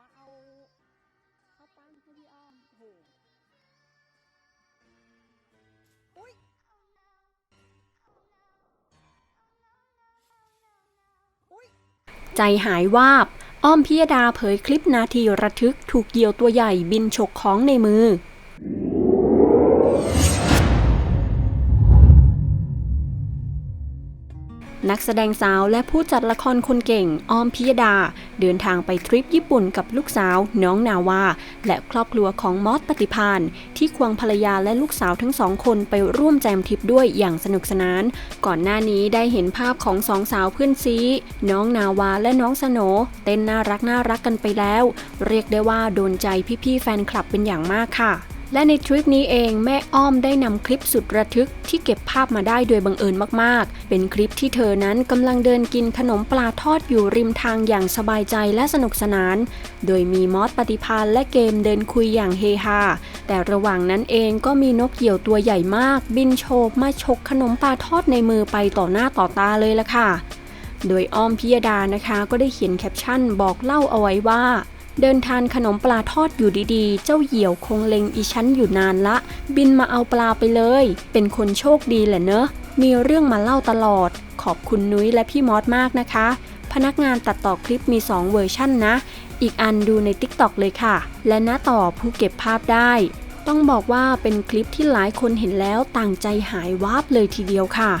มาเข้าเข้าปั้นให้พี่อ้อมโอ้โหอุ้ยอุ้ยใจหายวาบ อ้อมพิยดาเผยคลิปนาทีระทึกถูกเหยี่ยวตัวใหญ่บินฉกของในมือ นักแสดงสาวและผู้จัดละครคนเก่งอ้อมพิยดา เดินทางไปทริปญี่ปุ่นกับลูกสาว น้องนาวา และครอบครัวของมอสปฏิพานที่ควงภรรยาและลูกสาวทั้งสองคนไปร่วมแจมทริปด้วยอย่างสนุกสนาน ก่อนหน้านี้ได้เห็นภาพของสองสาวเพื่อนซีน้องนาวาและน้องสโนเต้นน่ารักน่ารักกันไปแล้ว เรียกได้ว่าโดนใจพี่ๆแฟนคลับเป็นอย่างมากค่ะ และในทริปนี้เองแม่อ้อมได้นำคลิปสุดระทึกที่เก็บภาพมาได้โดยบังเอิญมากๆ เป็นคลิปที่เธอนั้นกำลังเดินกินขนมปลาทอดอยู่ริมทางอย่างสบายใจและสนุกสนาน โดยมีมอสปฏิพานและเกมเดินคุยอย่างเฮฮา แต่ระหว่างนั้นเองก็มีนกเหยี่ยวตัวใหญ่มาก บินโฉบมาฉกขนมปลาทอดในมือไปต่อหน้าต่อตาเลยละค่ะ โดยอ้อมพิยดานะคะ ก็ได้เขียนแคปชั่นบอกเล่าเอาไว้ว่า เดินทานขนมปลาทอดอยู่ดีๆ เจ้าเหี่ยวคงเล็งอีชั้นอยู่นานละ บินมาเอาปลาไปเลย เป็นคนโชคดีแหละเนอะ มีเรื่องมาเล่าตลอด ขอบคุณนุ้ยและพี่มอสมากนะคะ พนักงานตัดต่อคลิปมี 2 เวอร์ชั่นนะ อีกอันดูใน TikTok เลยค่ะ และน้าต่อผู้เก็บภาพได้ ต้องบอกว่าเป็นคลิปที่หลายคนเห็นแล้วต่างใจหายวาบเลยทีเดียวค่ะ